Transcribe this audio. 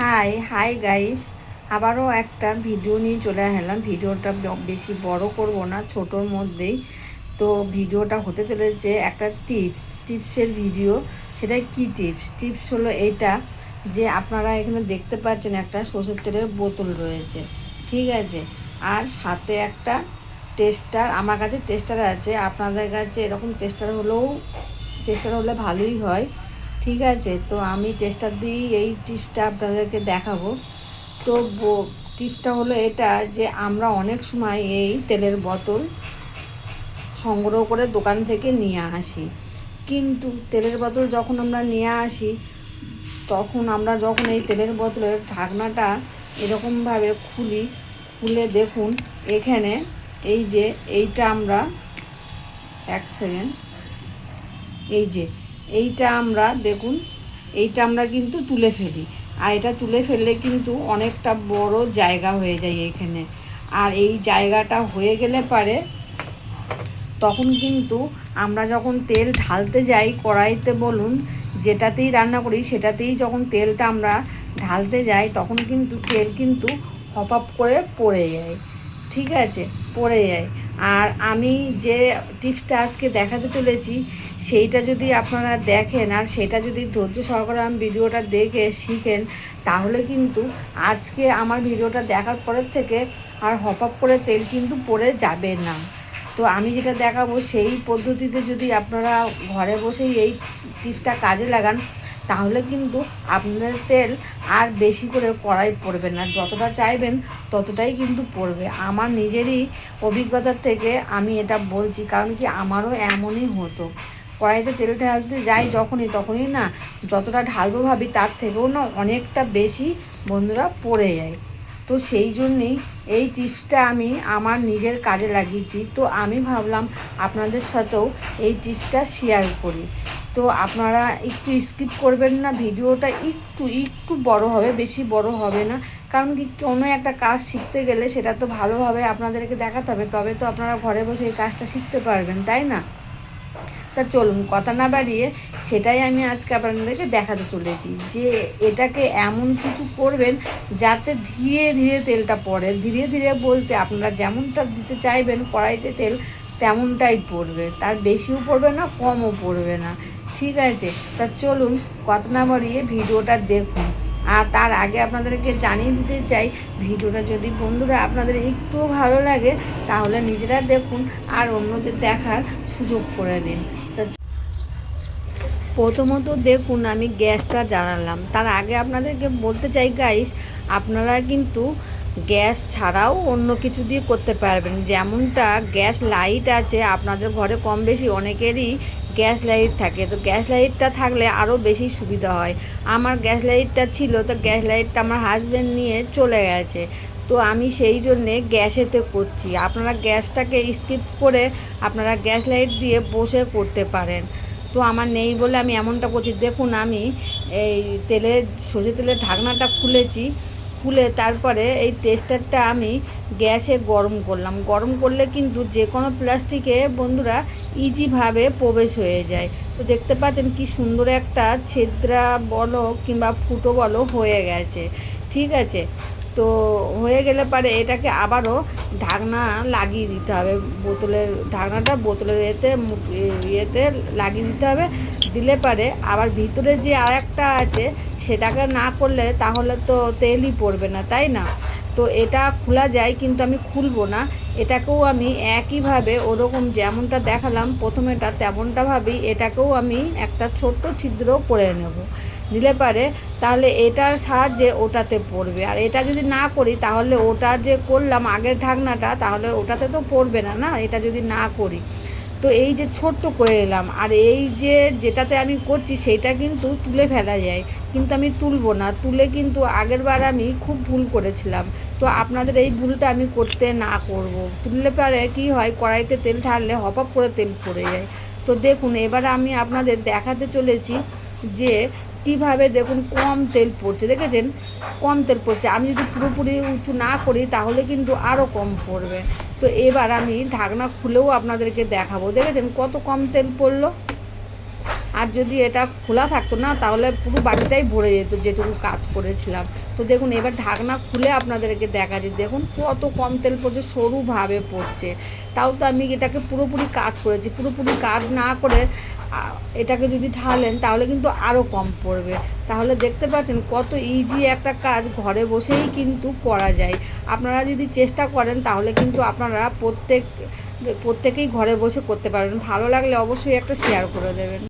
High hi guys আবারও একটা video নিয়ে চলে এলাম ভিডিওটা বেশি বড় করব না, ছোটোর মধ্যেই। তো ভিডিওটা হতে চলেছে একটা টিপস টিপসের ভিডিও সেটা কি টিপস টিপস হলো এইটা যে আপনারা এখানে দেখতে পাচ্ছেন একটা সর্ষের তেলের বোতল রয়েছে। ঠিক আছে? আর সাথে একটা টেস্টার আমার কাছে টেস্টার আছে। আপনাদের কাছে এরকম টেস্টার হলেও টেস্টার হলে ভালোই হয়। ঠিক আছে, তো আমি টেস্টার দিই, এই টিপসটা আপনাদেরকে দেখাবো। তো টিপসটা হলো এটা যে, আমরা অনেক সময় এই তেলের বোতল সংগ্রহ করে দোকান থেকে নিয়ে আসি। কিন্তু তেলের বোতল যখন আমরা নিয়ে আসি, তখন আমরা যখন এই তেলের বোতলের ঢাকনাটা এরকমভাবে খুলি, খুলে দেখুন, এখানে এই যে, এইটা আমরা, এক সেকেন্ড এই যে এইটা আমরা, দেখুন, এইটা আমরা কিন্তু তুলে ফেলি। আর এটা তুলে ফেললে কিন্তু অনেকটা বড় জায়গা হয়ে যায় এখানে। আর এই জায়গাটা হয়ে গেলে পারে, তখন কিন্তু আমরা যখন তেল ঢালতে যাই কড়াইতে বলুন, যেটাতেই রান্না করি, সেটাতেই যখন তেলটা আমরা ঢালতে যাই, তখন কিন্তু তেল কিন্তু হপ করে পড়ে যায়। ঠিক আছে, পড়ে যায় আর আমি যে টিপসটা আজকে দেখাতে চলেছি, সেইটা যদি আপনারা দেখেন আর সেটা যদি ধৈর্য সহকারে আমি ভিডিওটা দেখে শিখেন, তাহলে কিন্তু আজকে আমার ভিডিওটা দেখার পরের থেকে আর হপ আপ করে তেল কিন্তু পড়ে যাবে না। তো আমি যেটা দেখাবো সেই পদ্ধতিতে যদি আপনারা ঘরে বসেই এই টিপসটা কাজে লাগান তাহলে কিন্তু আপনাদের তেল আর বেশি করে কড়াই পড়বে না। যতটা চাইবেন ততটাই কিন্তু পড়বে। আমার নিজেরই অভিজ্ঞতার থেকে আমি এটা বলছি, কারণ কি আমারও এমনই হতো। কড়াইতে তেল ঢালতে যাই যখনই, তখনই না যতটা ঢালবো ভাবি তার থেকেও না অনেকটা বেশি বন্ধুরা পড়ে যায়। তো সেই জন্যেই এই টিপসটা আমি আমার নিজের কাজে লাগিয়েছি। তো আমি ভাবলাম আপনাদের সাথেও এই টিপসটা শেয়ার করি। তো আপনারা একটু স্কিপ করবেন না, ভিডিওটা একটু একটু বড় হবে, বেশি বড় হবে না। কারণ কি, কোনো একটা কাজ শিখতে গেলে সেটা তো ভালোভাবে আপনাদেরকে দেখাতে হবে, তবে তো আপনারা ঘরে বসে এই কাজটা শিখতে পারবেন, তাই না? তা চলুন, কথা না বাড়িয়ে সেটাই আমি আজকে আপনাদেরকে দেখাতে চলেছি যে এটাকে এমন কিছু করবেন যাতে ধীরে ধীরে তেলটা পড়ে। ধীরে ধীরে বলতে আপনারা যেমনটা দিতে চাইবেন কড়াইতে তেল, তেমনটাই পড়বে। তার বেশিও পড়বে না, কমও পড়বে না। ঠিক আছে? তা চলুন, কথা না বাড়িয়ে ভিডিওটা দেখুন। আর তার আগে আপনাদেরকে জানিয়ে দিতে চাই, ভিডিওটা যদি বন্ধুরা আপনাদের একটুও ভালো লাগে, তাহলে নিজেরা দেখুন আর অন্যদের দেখার সুযোগ করে দিন। তা প্রথমত দেখুন, আমি গ্যাসটা জানালাম তার আগে আপনাদেরকে বলতে চাই গাইস আপনারা কিন্তু গ্যাস ছাড়াও অন্য কিছু দিয়ে করতে পারবেন। যেমনটা গ্যাস লাইট আছে, আপনাদের ঘরে কম বেশি অনেকেরই গ্যাস লাইট থাকে। তো গ্যাস লাইটটা থাকলে আরও বেশি সুবিধা হয়। আমার গ্যাস লাইটটা ছিল, তো গ্যাস লাইটটা আমার হাজব্যান্ড নিয়ে চলে গেছে। তো আমি সেই জন্যে গ্যাসেতে করছি। আপনারা গ্যাসটাকে স্কিপ করে আপনারা গ্যাস লাইট দিয়ে বসে করতে পারেন। তো আমার নেই বলে আমি এমনটা করছি। দেখুন, আমি এই তেলের সর্ষে তেলের ঢাকনাটা খুলেছি। খুলে তারপরে এই টেস্টারটা আমি গ্যাসে গরম করলাম। গরম করলে কিন্তু যে কোনো প্লাস্টিকে বন্ধুরা ইজিভাবে প্রবেশ হয়ে যায়। তো দেখতে পাচ্ছেন কি সুন্দর একটা ছেদ্রা বলো কিংবা ফুটো বলো হয়ে গেছে। ঠিক আছে? তো হয়ে গেলে পারে এটাকে আবারও ঢাকনা লাগিয়ে দিতে হবে। বোতলের ঢাকনাটা বোতলের মুখ- ইয়েতে লাগিয়ে দিতে হবে। দিলে পারে আবার ভিতরে যে আর একটা আছে সেটাকে না করলে তাহলে তো তেলই পড়বে না, তাই না? তো এটা খোলা যায় কিন্তু আমি খুলবো না। এটাকেও আমি একইভাবে ওরকম যেমনটা দেখালাম প্রথমেটা তেমনটাভাবেই এটাকেও আমি একটা ছোট্ট ছিদ্র করে নেব। দিলে পারে, তাহলে এটার সাহায্যে ওটাতে পড়বে। আর এটা যদি না করি, তাহলে ওটা যে করলাম আগের ঢাকনাটা, তাহলে ওটাতে তো পড়বে না না? এটা যদি না করি। তো এই যে ছোট্ট করে এলাম, আর এই যে যেটাতে আমি করছি সেইটা কিন্তু তুলে ফেলা যায়। কিন্তু আমি তুলবো না। তুলে কিন্তু আগের বার আমি খুব ভুল করেছিলাম। তো আপনাদের এই ভুলটা আমি করতে না করব। তুললে পারে কি হয়, কড়াইতে তেল ঢাললে হপ হপ করে তেল পড়ে যায়। তো দেখুন, এবার আমি আপনাদের দেখাতে চলেছি যে কীভাবে দেখুন কম তেল পড়ছে, দেখেছেন? কম তেল পড়ছে। আমি যদি পুরোপুরি উঁচু না করি, তাহলে কিন্তু আরও কম পড়বে। তো এবার আমি ঢাকনা খুলেও আপনাদেরকে দেখাবো। দেখেছেন কত কম তেল পড়ল? আর যদি এটা খোলা থাকতো না, তাহলে পুরো বাড়িটাই ভরে যেত, যেটুকু কাজ করেছিলাম। তো দেখুন, এবার ঢাকনা খুলে আপনাদেরকে দেখা যায় দেখুন, কত কম তেল পড়ছে সরুভাবে পড়ছে। তাও তো আমি এটাকে পুরোপুরি কাজ করেছি। পুরোপুরি কাজ না করে এটাকে যদি ঢালেন, তাহলে কিন্তু আরও কম পড়বে। তাহলে দেখতে পাচ্ছেন, কত ইজি একটা কাজ ঘরে বসেই কিন্তু করা যায়। আপনারা যদি চেষ্টা করেন, তাহলে কিন্তু আপনারা প্রত্যেক, প্রত্যেকেই ঘরে বসে করতে পারবেন। ভালো লাগলে অবশ্যই একটা শেয়ার করে দেবেন।